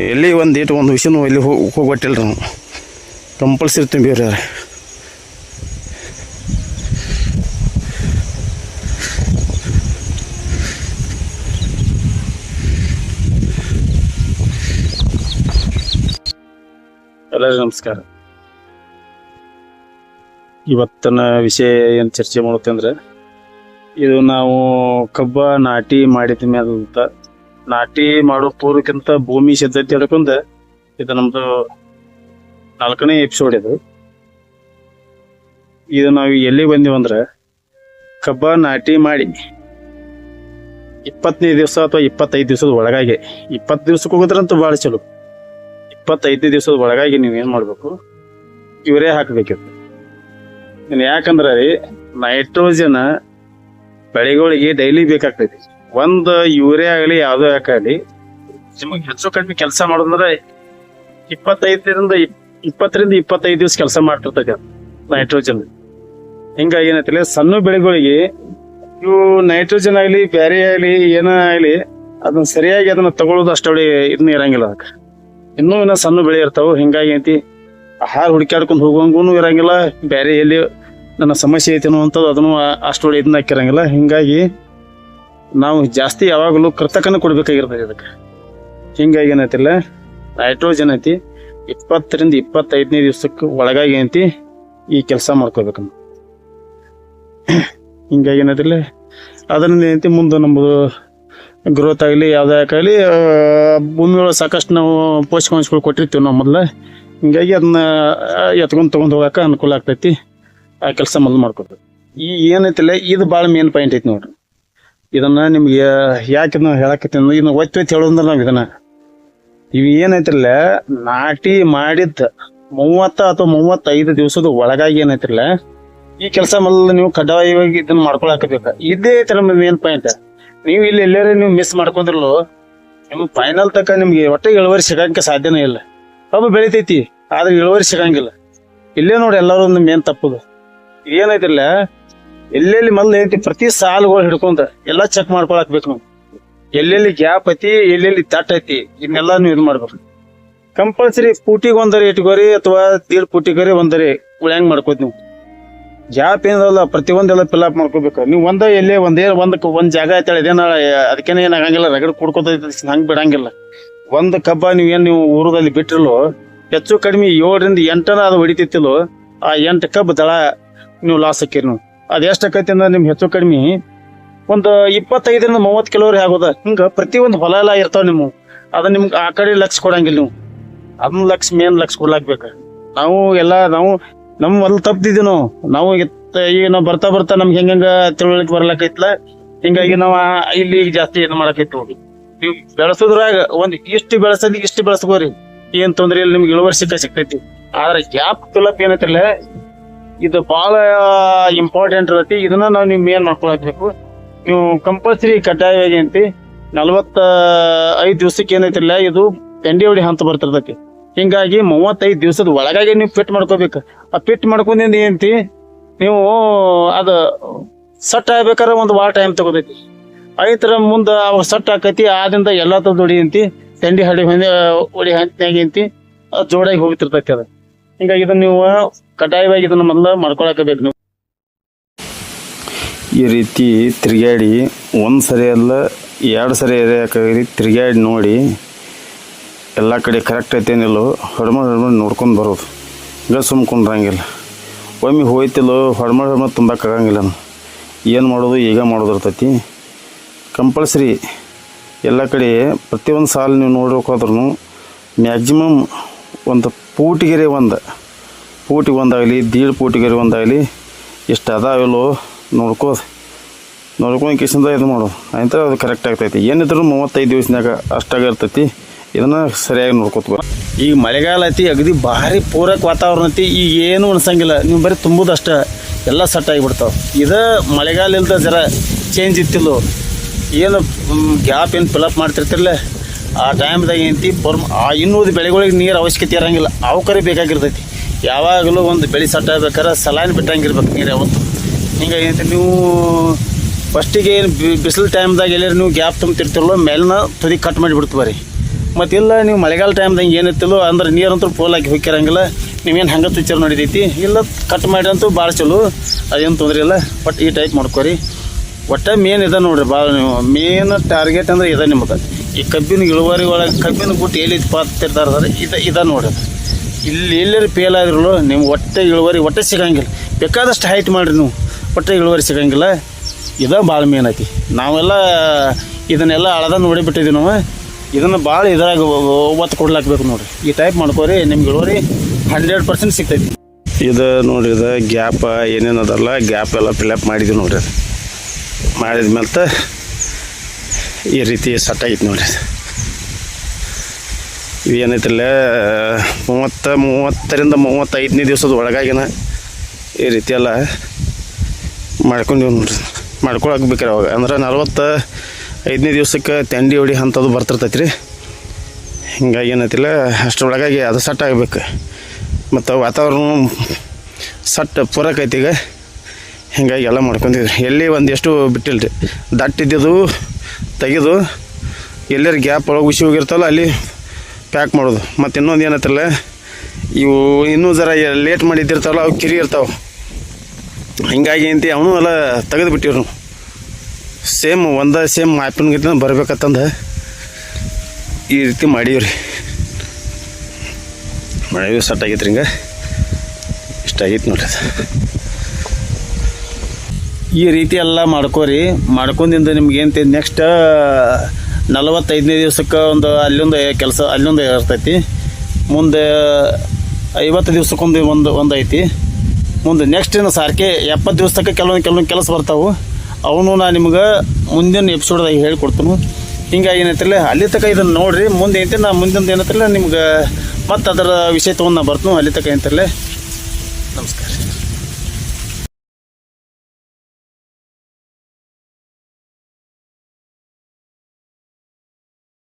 ಎಲ್ಲಿ ಒಂದು ಇಟ್ಟು ಒಂದು ವಿಷಯನೂ ಎಲ್ಲಿ ಹೋಗಿ ಹೋಗ್ಬಿಟ್ಟಿಲ್ಲ ನಾವು. ಕಂಪಲ್ಸರಿ ತುಂಬಿವ್ರಿ ಎಲ್ಲರಿಗೂ ನಮಸ್ಕಾರ. ಇವತ್ತಿನ ವಿಷಯ ಏನು ಚರ್ಚೆ ಮಾಡುತ್ತೆ ಅಂದರೆ ಇದು ನಾವು ಕಬ್ಬ ನಾಟಿ ಮಾಡಿದ ಅಂತ ನಾಟಿ ಮಾಡೋ ಪೂರ್ವಕ್ಕಿಂತ ಭೂಮಿ ಸಿದ್ಧತೆ ಹಿಡ್ಕೊಂಡ ಇದು ನಮ್ದು ನಾಲ್ಕನೇ ಎಪಿಸೋಡ್ ಇದು. ಇದು ನಾವು ಎಲ್ಲಿ ಬಂದೀವಂದ್ರೆ ಕಬ್ಬ ನಾಟಿ ಮಾಡಿ ಇಪ್ಪತ್ತನೇ ದಿವಸ ಅಥವಾ ಇಪ್ಪತ್ತೈದು ದಿವಸದ ಒಳಗಾಗಿ, ಇಪ್ಪತ್ತು ದಿವ್ಸಕ್ಕೆ ಹೋಗೋದ್ರಂತೂ ಭಾಳ ಚಲೋ. ಇಪ್ಪತ್ತೈದು ದಿವಸದ ಒಳಗಾಗಿ ನೀವು ಏನು ಮಾಡಬೇಕು? ಇವರೇ ಹಾಕಬೇಕಿತ್ತು. ಯಾಕಂದ್ರೆ ನೈಟ್ರೋಜನ್ ಬೆಳೆಗಳಿಗೆ ಡೈಲಿ ಬೇಕಾಗ್ತೈತಿ. ಒಂದು ಯೂರಿಯಾ ಆಗಲಿ, ಯಾವುದೇ ಆಗಲಿ, ನಿಮಗೆ ಹೆಚ್ಚು ಕಡಿಮೆ ಕೆಲಸ ಮಾಡೋದಂದ್ರೆ ಇಪ್ಪತ್ತೈದರಿಂದ ಇಪ್- ಇಪ್ಪತ್ತರಿಂದ ಇಪ್ಪತ್ತೈದು ದಿವಸ ಕೆಲಸ ಮಾಡ್ತಿರ್ತಕ್ಕ ನೈಟ್ರೋಜನ್ ಹಿಂಗಾಗಿ ಏನೈತಿಲ್ಲ ಸಣ್ಣ ಬೆಳೆಗಳಿಗೆ ಇವು ನೈಟ್ರೋಜನ್ ಆಗಲಿ, ಬ್ಯಾರೆ ಆಗಲಿ, ಏನೇ ಆಗಲಿ, ಅದನ್ನ ಸರಿಯಾಗಿ ಅದನ್ನ ತಗೊಳ್ಳೋದು ಅಷ್ಟೊಳಿ ಇದನ್ನ ಇರಂಗಿಲ್ಲ ಅದಕ್ಕೆ. ಇನ್ನೂ ಇನ್ನೂ ಸಣ್ಣ ಬೆಳೆ ಇರ್ತಾವೆ, ಹಿಂಗಾಗಿ ಐತಿ ಆಹಾರ ಹುಡುಕಾಡ್ಕೊಂಡು ಹೋಗೋಂಗೂ ಇರಂಗಿಲ್ಲ ಬೇರೆ ಎಲ್ಲಿ ನನ್ನ ಸಮಸ್ಯೆ ಐತಿ ಅನ್ನುವಂಥದ್ದು ಅದನ್ನು ಅಷ್ಟೊಳಿ ಇದನ್ನ ಹಾಕಿರಂಗಿಲ್ಲ. ಹಿಂಗಾಗಿ ನಾವು ಜಾಸ್ತಿ ಯಾವಾಗಲೂ ಕೃತಕನ ಕೊಡ್ಬೇಕಾಗಿರ್ತದೆ ಇದಕ್ಕೆ. ಹಿಂಗಾಗಿ ಏನೈತಿಲ್ಲ ನೈಟ್ರೋಜನ್ ಐತಿ, ಇಪ್ಪತ್ತರಿಂದ ಇಪ್ಪತ್ತೈದನೇ ದಿವ್ಸಕ್ಕೆ ಒಳಗಾಗಿ ಏನೈತಿ, ಈ ಕೆಲಸ ಮಾಡ್ಕೋಬೇಕು ನಾವು ಹಿಂಗಾಗಿ ಏನೈತಿಲ್ಲ ಅದರಿಂದ ಏನೈತಿ, ಮುಂದೆ ನಮ್ಮದು ಗ್ರೋತ್ ಆಗಲಿ, ಯಾವುದೇ ಆಗಲಿ ಭೂಮಿ ಸಾಕಷ್ಟು ನಾವು ಪೋಷಕಾಂಶಗಳು ಕೊಟ್ಟಿರ್ತೀವಿ ನಾವು ಮೊದಲು. ಹಿಂಗಾಗಿ ಅದನ್ನ ಎತ್ಕೊಂಡು ತೊಗೊಂಡು ಹೋಗಕ್ಕೆ ಅನುಕೂಲ ಆಗ್ತೈತಿ, ಆ ಕೆಲಸ ಮೊದಲು ಮಾಡ್ಕೊಬೇಕು ಈ ಏನೈತಿಲ್ಲ ಇದು ಭಾಳ ಮೇನ್ ಪಾಯಿಂಟ್ ಐತಿ ನೋಡ್ರಿ. ಇದನ್ನ ನಿಮ್ಗೆ ಯಾಕೆ ನಾವು ಹೇಳಕತ್ತೀನಿ ಇನ್ನು ಒತ್ತಿ ಒತ್ತಿ ಹೇಳೋದ್ರ ನಾವು ಇದನ್ನ. ಇವು ಏನೈತಿಲ್ಲ ನಾಟಿ ಮಾಡಿದ್ದ ಮೂವತ್ತ ಅಥವಾ ಮೂವತ್ತೈದು ದಿವಸದ ಒಳಗಾಗಿ ಏನೈತಿಲ್ಲ ಈ ಕೆಲಸ ಮೊದಲು ನೀವು ಕಡ್ಡಾಯವಾಗಿ ಇದನ್ನ ಮಾಡ್ಕೊಳಕಬೇಕು ಇದೇ ನಮ್ಮ ಮೇನ್ ಪಾಯಿಂಟ್ ನೀವು ಇಲ್ಲಿ ಎಲ್ಲಾರು ನೀವು ಮಿಸ್ ಮಾಡ್ಕೊಂಡ್ರಲ್ಲೂ ನಿಮ್ಗೆ ಫೈನಲ್ ತನಕ ನಿಮ್ಗೆ ಒಟ್ಟೆ ಇಳುವರಿ ಸಿಗಂಗೆ ಸಾಧ್ಯನೇ ಇಲ್ಲ. ಕಬ್ಬು ಬೆಳಿತೈತಿ, ಆದ್ರೆ ಇಳುವರಿ ಸಿಗಂಗಿಲ್ಲ. ಇಲ್ಲೇ ನೋಡಿ ಎಲ್ಲರೂ ಒಂದು ಮೇನ್ ತಪ್ಪದು. ಏನೈತಿಲ್ಲ ಎಲ್ಲೆಲ್ಲಿ ಮೊದಲು ಐತಿ ಪ್ರತಿ ಸಾಲುಗಳು ಹಿಡ್ಕೊಂಡ ಎಲ್ಲ ಚೆಕ್ ಮಾಡ್ಕೊಳಕ್ ಬೇಕು ನಾವು. ಎಲ್ಲೆಲ್ಲಿ ಗ್ಯಾಪ್ ಐತಿ, ಎಲ್ಲೆಲ್ಲಿ ತಟ್ ಐತಿ ಇದನ್ನೆಲ್ಲ ನೀವು ಇದು ಮಾಡ್ಬೇಕು. ಕಂಪಲ್ಸರಿ ಪೂಟಿಗೆ ಒಂದರೆ ಇಟ್ಕೋರಿ ಅಥವಾ ದೀಡ್ ಪೂಟಿಗರಿ ಒಂದರೆ ಉಳ್ಯಾಂಗ್ ಮಾಡ್ಕೋತಿ ನೀವು. ಗ್ಯಾಪ್ ಏನಲ್ಲ ಪ್ರತಿಯೊಂದೆಲ್ಲ ಫಿಲ್ ಮಾಡ್ಕೋಬೇಕು. ನೀವು ಒಂದ ಎಲ್ಲೇ ಒಂದೇ ಒಂದಕ್ಕೆ ಒಂದ್ ಜಾಗ ಐತಳ ಇದೇನ ಅದಕ್ಕೇನೆ ಏನಾಗಂಗಿಲ್ಲ ರಗಡ್ ಕುಡ್ಕೋತೈತಿ ಹಂಗ್ ಬಿಡಂಗಿಲ್ಲ. ಒಂದ್ ಕಬ್ಬ ನೀವು ಏನ್ ನೀವು ಊರದಲ್ಲಿ ಬಿಟ್ಟಿರಲು ಹೆಚ್ಚು ಕಡಿಮೆ ಏಳರಿಂದ ಎಂಟನ ಅದು ಹೊಡಿತಿತ್ತಿಲ್ಲೋ, ಆ ಎಂಟು ಕಬ್ಬು ದಳ ನೀವು ಲಾಸ್ ಹಾಕಿರಿ ನೀವು. ಅದ್ ಆಕೈತಿ ಅಂದ್ರೆ ನಿಮ್ಗೆ ಹೆಚ್ಚು ಕಡಿಮೆ ಒಂದು ಇಪ್ಪತ್ತೈದರಿಂದ ಮೂವತ್ತು ಕಿಲೋರಿ ಆಗೋದ. ಹಿಂಗ ಒಂದು ಹೊಲ ಎಲ್ಲ ಇರ್ತಾವ ನಿಮ್ಮ ಅದ ನಿಮ್ಗೆ ಆ ಕಡೆ ಲಕ್ಷ ಕೊಡಂಗಿಲ್ಲ ನೀವು. ಅದನ್ನ ಲಕ್ಷ ಮೇನ್ ಲಕ್ಷ ಕೊಡ್ಲಾಕ್ಬೇಕು. ನಾವು ಎಲ್ಲ ನಾವು ನಮ್ ಮೊದಲು ತಪ್ಪಿದ್ವಿ ನಾವು. ನಾವು ಈಗ ನಾವು ಬರ್ತಾ ಬರ್ತಾ ನಮ್ಗೆ ಹೆಂಗ ತಿಳುವಳಿಕೆ ಬರ್ಲಾಕೈತ್ಲ. ಹಿಂಗಾಗಿ ನಾವು ಇಲ್ಲಿ ಇಲ್ಲಿ ಜಾಸ್ತಿ ಇದು ಮಾಡಕೈತಿ ನೋಡಿ ನೀವು ಬೆಳೆಸೋದ್ರಾಗ ಒಂದ್ ಇಷ್ಟು ಬೆಳೆಸದ್ ಇಷ್ಟು ಬೆಳೆಸ್ಕೋರಿ. ಏನ್ ತೊಂದ್ರೆ ಇಲ್ಲ ನಿಮ್ಗೆ ಇಳುವರಿ ಸಿಕ್ಕ ಸಿಗ್ತೈತಿ ಆದ್ರೆ ಗ್ಯಾಪ್ ಫಿಲಪ್ ಏನೈತಿಲ್ಲ ಇದು ಬಹಳ ಇಂಪಾರ್ಟೆಂಟ್ ಇರತ್ತೆ ಇದನ್ನ ನಾವು ನೀವು ಮೇನ್ ಮಾಡ್ಕೊಳಕ್ಬೇಕು? ನೀವು ಕಂಪಲ್ಸರಿ ಕಡ್ಡಾಯವಾಗಿ ಅಂತ. ನಲವತ್ತ ಐದು ದಿವ್ಸಕ್ಕೆ ಏನೈತಿಲ್ಲ ಇದು ಪೆಂಡಿ ಹೊಡಿ ಹಂತ ಬರ್ತಿರ್ತೈತಿ. ಹಿಂಗಾಗಿ ಮೂವತ್ತೈದು ದಿವಸದ ಒಳಗಾಗಿ ನೀವು ಫಿಟ್ ಮಾಡ್ಕೋಬೇಕು. ಆ ಫಿಟ್ ಮಾಡ್ಕೊಂಡಿಂದ ಏನಂತಿ? ನೀವು ಅದು ಸಟ್ ಆಗ್ಬೇಕಾದ್ರೆ ಒಂದು ವಾರ ಟೈಮ್ ತಗೋತೈತಿ ಐತರ ಮುಂದೆ ಅವಾಗ ಸಟ್ ಆಕೈತಿ ಆದಿಂದ ಎಲ್ಲ ತದ್ದು ಹೊಡಿ ಅಂತಿ. ತಂಡಿ ಹಡಿ ಹೊಂದಿ ಹೊಡಿ ಹಂತಿನಾಗಿ ಅಂತಿ ಜೋಡಾಗಿ ಹೋಗ್ತಿರ್ತೈತಿ ಅದು. ಹಿಂಗಾಗಿ ಇದನ್ನ ನೀವು ಕಡ್ಡಾಯವಾಗಿ ಇದನ್ನ ಮೊದಲ ಮಾಡ್ಕೊಳಕಬೇಕು ನೀವು. ಈ ರೀತಿ ತಿರುಗಾಡಿ ಒಂದು ಸರಿ ಅಲ್ಲ ಎರಡು ಸರಿ ಎರೆಯಾಕಾಗಿ ತಿರುಗಾಡಿ ನೋಡಿ ಎಲ್ಲ ಕಡೆ ಕರೆಕ್ಟ್ ಐತೇನಿಲ್ಲೋ ಹೊಡ್ಮಡ್ ಹೊಡ್ಮಡ್ ನೋಡ್ಕೊಂಡು ಬರೋದು. ಹಿಂಗೆ ಸುಮ್ಕೊಂಡ್ರಂಗಿಲ್ಲ ಒಮ್ಮೆ ಹೋಯ್ತಿಲ್ಲೋ ಹೊಡ್ಮ ಹೊಡ್ಮಡ್ ತುಂಬಕ್ಕಾಗಂಗಿಲ್ಲ ಏನು ಮಾಡೋದು, ಈಗ ಮಾಡೋದು ಇರ್ತೈತಿ. ಕಂಪಲ್ಸರಿ ಎಲ್ಲ ಕಡೆ ಪ್ರತಿಯೊಂದು ಸಾಲು ನೀವು ನೋಡ್ಬೇಕಾದ್ರೂ ಮ್ಯಾಕ್ಸಿಮಮ್ ಒಂದು ಪೂಟಿಗೆರೆ ಒಂದು. ಪೂಟಿ ಒಂದಾಗಲಿ, ದೀಡ್ ಪೂಟಿಗೆರೆ ಒಂದಾಗಲಿ ಎಷ್ಟು ಅದಾವಿಲ್ಲೋ ನೋಡ್ಕೋದು. ನೋಡ್ಕೊಂಡು ಕಿಸಿಂದ ಇದು ಮಾಡೋದು ಅಂತ ಅದು ಕರೆಕ್ಟ್ ಆಗ್ತೈತಿ. ಏನಿದ್ರು ಮೂವತ್ತೈದು ಅಷ್ಟಾಗಿ ಇರ್ತೈತಿ. ಇದನ್ನು ಸರಿಯಾಗಿ ನೋಡ್ಕೋತ ಈಗ ಮಳೆಗಾಲ ಐತಿ, ಅಗದಿ ಭಾರಿ ಪೂರಕ ವಾತಾವರಣ ಐತಿ. ಈಗ ಏನು ಅನ್ಸಂಗಿಲ್ಲ. ನೀವು ಬರೀ ತುಂಬುದು ಅಷ್ಟ. ಎಲ್ಲ ಸೆಟ್ ಆಗಿಬಿಡ್ತಾವೆ. ಇದು ಮಳೆಗಾಲ ಇಲ್ದ ಜರ ಚೇಂಜ್ ಇತ್ತಿಲ್ಲ. ಏನು ಗ್ಯಾಪ್ ಏನು ಫಿಲಪ್ ಮಾಡ್ತಿರ್ತಿರ್ಲ? ಆ ಟೈಮ್ದಾಗ ಏನೈತಿ ಬರ್ಮ್ ಆ ಇನ್ನೂ ಬೆಳೆಗಳಿಗೆ ನೀರು ಅವಶ್ಯಕತೆ ಇರಂಗಿಲ್ಲ. ಅವಕರೇ ಬೇಕಾಗಿರ್ತೈತಿ. ಯಾವಾಗಲೂ ಒಂದು ಬೆಳೆ ಸಟ್ ಆಗ್ಬೇಕಾದ್ರೆ ಸಲಾನ್ ಬಿಟ್ಟಂಗಿರ್ಬೇಕು ನೀರು ಯಾವತ್ತು. ಹಿಂಗಾಗಿ ಏನಂತ ನೀವು ಫಸ್ಟಿಗೆ ಏನು ಬಿಸಿಲು ಟೈಮ್ದಾಗ ಎಲ್ಲರೂ ನೀವು ಗ್ಯಾಪ್ ತುಂಬ್ತಿರ್ತಿರಲ್ಲ, ಮೇಲಿನ ತುದಿ ಕಟ್ ಮಾಡಿಬಿಡ್ತು ರೀ ಮತ್ತು ಇಲ್ಲ ನೀವು ಮಳೆಗಾಲ ಟೈಮ್ದಾಗ ಏನಿತ್ತಲ್ಲೋ, ಅಂದ್ರೆ ನೀರಂತೂ ಪೋಲ್ ಹಾಕಿ ಹೋಗಿರಂಗಿಲ್ಲ ನೀವೇನು ಹಂಗೆ ತುಚ್ಚಾರ ನಡಿತೈತಿ ಇಲ್ಲ ಕಟ್ ಮಾಡಿ ಅಂತೂ ಭಾಳ ಚಲೋ. ಅದೇನು ತೊಂದರೆ ಇಲ್ಲ. ಬಟ್ ಈ ಟೈಪ್ ಮಾಡ್ಕೋರಿ. ಒಟ್ಟು ಮೇನ್ ಇದೆ ನೋಡಿರಿ ಭಾಳ ನೀವು. ಮೇನ್ ಟಾರ್ಗೆಟ್ ಅಂದ್ರೆ ಇದೆ ನಿಮ್ಗೆ ಈ ಕಬ್ಬಿನ ಇಳುವರಿ ಒಳಗೆ ಕಬ್ಬಿನ ಗುಟ್ಟು ಎಲ್ಲಿ ಪಾತಿರ್ತಾರೆ ಸರ್ ಇದು ಇದೆ ನೋಡೋದು. ಇಲ್ಲಿ ಎಲ್ಲರೂ ಫೇಲ್ ಆದ್ರೂ ನಿಮ್ಗೆ ಒಟ್ಟೆ ಇಳುವರಿ ಒಟ್ಟೆ ಸಿಗಂಗಿಲ್ಲ. ಬೇಕಾದಷ್ಟು ಹೈಟ್ ಮಾಡಿರಿ ನೀವು, ಒಟ್ಟೆ ಇಳುವರಿ ಸಿಗಂಗಿಲ್ಲ. ಇದು ಭಾಳ ಮೇನ್ ಐತಿ. ನಾವೆಲ್ಲ ಇದನ್ನೆಲ್ಲ ಅಳದನ್ನು ನೋಡಿಬಿಟ್ಟಿದ್ದೀವಿ ನಾವು. ಇದನ್ನು ಭಾಳ ಇದ್ರಾಗ ಒತ್ತು ಕೊಡ್ಲಾಕ್ಬೇಕು ನೋಡಿರಿ. ಈ ಟೈಪ್ ಮಾಡ್ಕೋರಿ, ನಿಮ್ಗೆ ಇಳುವರಿ ಹಂಡ್ರೆಡ್ ಪರ್ಸೆಂಟ್ ಸಿಗ್ತೈತಿ. ಇದು ನೋಡ್ರಿ ಇದು ಗ್ಯಾಪ್ ಏನೇನು ಗ್ಯಾಪ್ ಎಲ್ಲ ಫಿಲಪ್ ಮಾಡಿದ್ವಿ ನೋಡ್ರಿ ಅದು. ಮಾಡಿದ ಮೇಲೆ ಈ ರೀತಿ ಸಟ್ ಐತೆ ಇದು. ಇದು ಏನೈತಿಲ್ಲ ಮೂವತ್ತ, ಮೂವತ್ತರಿಂದ ಮೂವತ್ತೈದನೇ ದಿವಸದ ಒಳಗಾಗಿನ ಈ ರೀತಿ ಎಲ್ಲ ಮಾಡ್ಕೊಂಡಿವಿ ನೋಡ್ರಿ ಮಾಡ್ಕೊಳಕ್ಕೆ ಬೇಕ್ರಿ ಅವಾಗ. ಅಂದ್ರೆ ನಲ್ವತ್ತ ಐದನೇ ದಿವ್ಸಕ್ಕೆ ತಂಡಿ ಹೊಡಿ ಅಂಥದ್ದು ಬರ್ತಿರ್ತೈತಿ ರೀ ಹಿಂಗಾಗಿ ಏನೈತಿಲ್ಲ, ಅಷ್ಟರೊಳಗಾಗಿ ಅದು ಸಟ್ ಆಗಬೇಕು. ಮತ್ತು ವಾತಾವರಣ ಸಟ್ ಪೂರಕೈತಿ ಈಗ. ಹಿಂಗಾಗಿ ಎಲ್ಲ ಮಾಡ್ಕೊಂಡಿದ್ವಿ ಎಲ್ಲಿ ಒಂದಿಷ್ಟು ಬಿಟ್ಟಿಲ್ಲ ರೀ ದಟ್ಟಿದ್ದು ತೆಗೆದು ಎಲ್ಲರ ಗ್ಯಾಪ್ ಒಳಗೆ ಉಸಿ ಹೋಗಿರ್ತಲ್ಲ ಅಲ್ಲಿ ಪ್ಯಾಕ್ ಮಾಡೋದು. ಮತ್ತು ಇನ್ನೊಂದು ಏನತ್ತಲ್ಲ ಇವು ಇನ್ನೂ ಜರ ಲೇಟ್ ಮಾಡಿದ್ದಿರ್ತಾವಲ್ಲ, ಅವು ಕಿರಿ ಇರ್ತಾವೆ. ಹಿಂಗಾಗಿ ಅಂತ ಅವನು ಎಲ್ಲ ತೆಗೆದು ಬಿಟ್ಟಿವ್ರು. ಸೇಮ್ ಒಂದ, ಸೇಮ್ ಆ್ಯಪಿನ ಬರ್ಬೇಕತ್ತಂದ ಈ ರೀತಿ ಮಾಡೀವ್ರಿ. ಮಾಡಿವಿ ಸಟ್ ಆಗೈತೆ ರೀ ಹಿಂಗೆ. ಇಷ್ಟ ಆಗೈತೆ ನೋಡ್ರಿ ಈ ರೀತಿ ಎಲ್ಲ ಮಾಡ್ಕೋರಿ. ಮಾಡ್ಕೊಂಡಿಂದ ನಿಮ್ಗೆ ಏನು ನೆಕ್ಸ್ಟ್ ನಲವತ್ತೈದನೇ ದಿವ್ಸಕ್ಕೆ ಒಂದು ಅಲ್ಲೊಂದು ಕೆಲಸ, ಅಲ್ಲೊಂದು ಇರ್ತೈತಿ. ಮುಂದೆ ಐವತ್ತು ದಿವ್ಸಕ್ಕೊಂದು ಒಂದು ಒಂದು ಐತಿ. ಮುಂದೆ ನೆಕ್ಸ್ಟ್ ಇನ್ನು ಸಾರ್ಕೆ ಎಪ್ಪತ್ತು ದಿವ್ಸಕ್ಕೆ ಕೆಲವೊಂದು ಕೆಲವೊಂದು ಕೆಲಸ ಬರ್ತಾವೆ. ಅವನು ನಾನು ನಿಮ್ಗೆ ಮುಂದಿನ ಎಪಿಸೋಡ್ದಾಗ ಹೇಳ್ಕೊಡ್ತೀನಿ. ಹಿಂಗಾಗಿ ಏನೈತಿಲ್ಲ ಅಲ್ಲಿ ತನಕ ಇದನ್ನು ನೋಡಿರಿ. ಮುಂದೆ ಏನೈತಿ ನಾನು ಮುಂದಿನ ಏನೈತಿಲ್ಲ ನಿಮ್ಗೆ ಮತ್ತು ಅದರ ವಿಷಯ ತೊಗೊಂಡು ನಾನು ಬರ್ತೀನಿ. ಅಲ್ಲಿ ತನಕ ಏನಂತಿರಲ್ಲ ನಮಸ್ಕಾರ.